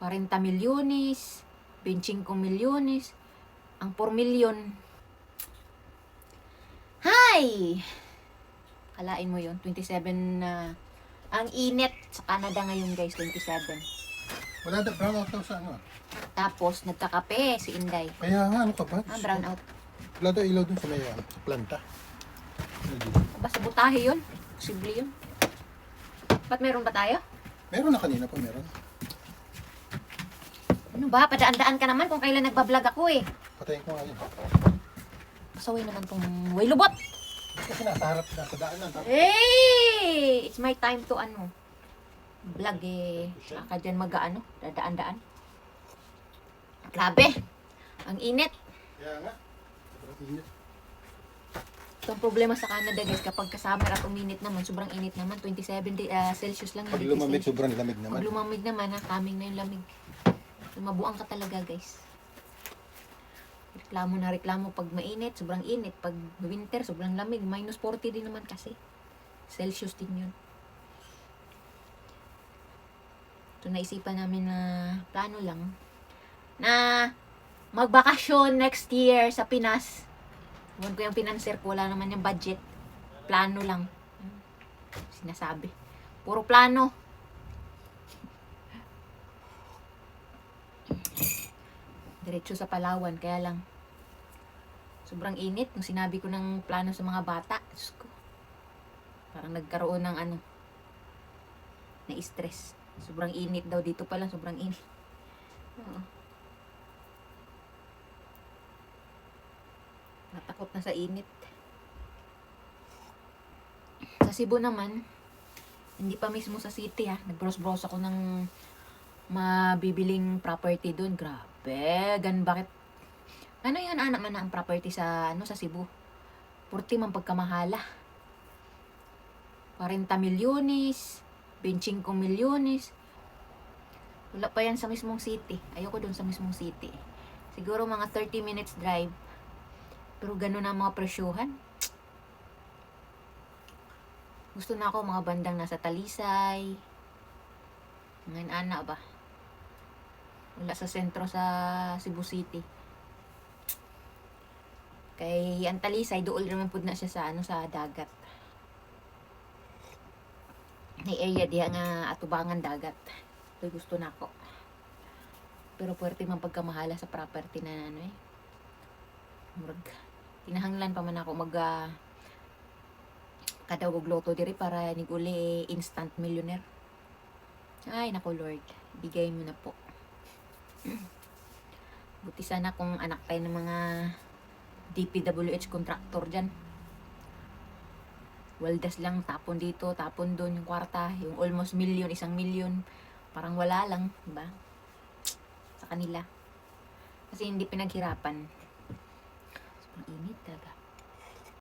40 milyones, 25 milyones, ang 4 milyon. Hi! Kalain mo yon 27 na ang init sa Canada ngayon guys, 27. Wala na, brown out daw sa ano. Tapos, nagkakape si Inday. Kaya nga, ano ka ba? Ah, brown out. Wala daw ilaw dun sa may ano, sa planta. Basta butahe yun. Posible yun. Ba't meron ba tayo? Meron na kanina pa, meron. Ano ba? Padaan-daan ka naman kung kailan nagbablog ako eh. Patayin ko nga yun. Pasaway naman tong way lubot. Kasi nasa harap, nasa daan lang. tapos Hey! It's my time to ano. Vlog eh. Saka dyan mag ano, dadaan-daan. Grabe. Ang init. Kaya nga. Sobrang init. Ito ang problema sa Canada guys. Kapag ka-summer at uminit naman, sobrang init naman. 27 de- ah, Celsius lang. Pag lumamig, sobrang lamig naman. Pag lumamig naman, ha, kaming na yung lamig. Lumabuan ka talaga, guys. Reklamo na reklamo pag mainit, sobrang init. Pag winter, sobrang lamig. Minus 40 din naman kasi. Celsius din yun. Ito naisipan namin na plano lang na magbakasyon next year sa Pinas. Huwag ko yung pinanser ko, wala naman yung budget. Plano lang. Sinasabi. Puro plano. Diretso sa Palawan. Kaya lang, sobrang init. Nung sinabi ko ng plano sa mga bata, Diyos ko, parang nagkaroon ng ano, na stress. Sobrang init daw. Dito pa lang, sobrang init. Oo. Natakot na sa init. Sa Cebu naman, hindi pa mismo sa city ha. Nag-browse-browse ako ng mabibiling property doon. Grabe, gan bakit? Ano yan anak man ang property sa ano sa Cebu? Purti man pagkamahala. 40 milyones, 25 milyones. Wala pa yan sa mismong city. Ayoko doon sa mismong city. Siguro mga 30 minutes drive. Pero ganun ang mga presyuhan. Gusto na ako mga bandang nasa Talisay. Ngayon ana ba? Wala sa sentro sa Cebu City. Kay ang Talisay dool naman pud na siya sa ano sa dagat. May area diha nga atubangan dagat. Ito gusto na ako. Pero puwerte man pagkamahala sa property na ano eh. Murag. Tinahanglan pa man ako mag uh, kadawog loto diri para niguli instant millionaire. Ay, nako Lord. Bigay mo na po. Buti sana kung anak tayo ng mga DPWH contractor dyan. Waldas lang, tapon dito, tapon doon yung kwarta, yung almost million, isang million. Parang wala lang, ba? Sa kanila. Kasi hindi pinaghirapan. Sobrang init talaga.